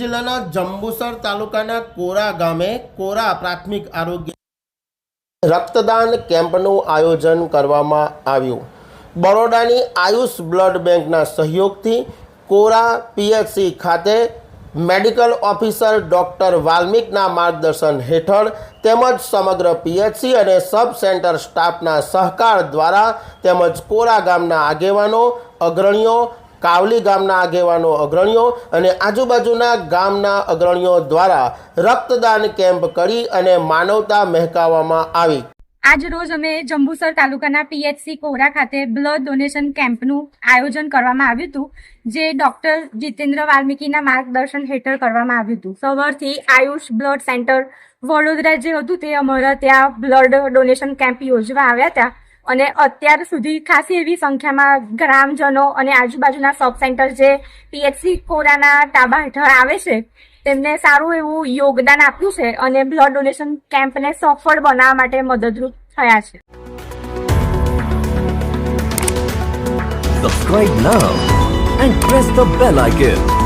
જિલ્લાના જંબુસર તાલુકાના કોરા ગામે કોરા પ્રાથમિક આરોગ્ય રક્તદાન કેમ્પનું આયોજન કરવામાં આવ્યું. બરોડાની આયુષ બ્લડ બેંકના સહયોગથી કોરા પીએચસી ખાતે મેડિકલ ઓફિસર ડૉક્ટર વાલ્મિકના માર્ગદર્શન હેઠળ તેમજ સમગ્ર પીએચસી અને સબ સેન્ટર સ્ટાફના સહકાર દ્વારા તેમજ કોરા ગામના આગેવાનો, અગ્રણીઓ કાવલી ગામના આગેવાનો અગ્રણીઓ અને આજુબાજુના ગામના અગ્રણીઓ દ્વારા રક્તદાન કેમ્પ કરી અને માનવતા મહેકાવવામાં આવી. આજ રોજ અમે જંબુસર તાલુકાના પીએચસી કોરા ખાતે બ્લડ ડોનેશન કેમ્પનું આયોજન કરવામાં આવ્યું હતું, જે ડોક્ટર જીતેન્દ્ર વાલ્મીકીના માર્ગદર્શન હેઠળ કરવામાં આવ્યું હતું. સવારથી આયુષ બ્લડ સેન્ટર વડોદરા જે હતું તે અમારા ત્યાં બ્લડ ડોનેશન કેમ્પ યોજવા આવ્યા હતા. અને અત્યાર સુધી ખાસી એવી સંખ્યામાં ગ્રામજનો અને આજુબાજુના સબ સેન્ટર જે પીએચસી કોરાના તાબા હેઠળ આવે છે, તેમને સારું એવું યોગદાન આપ્યું છે અને બ્લડ ડોનેશન કેમ્પને સફળ બનાવવા માટે મદદરૂપ થયા છે Subscribe now and press the bell icon.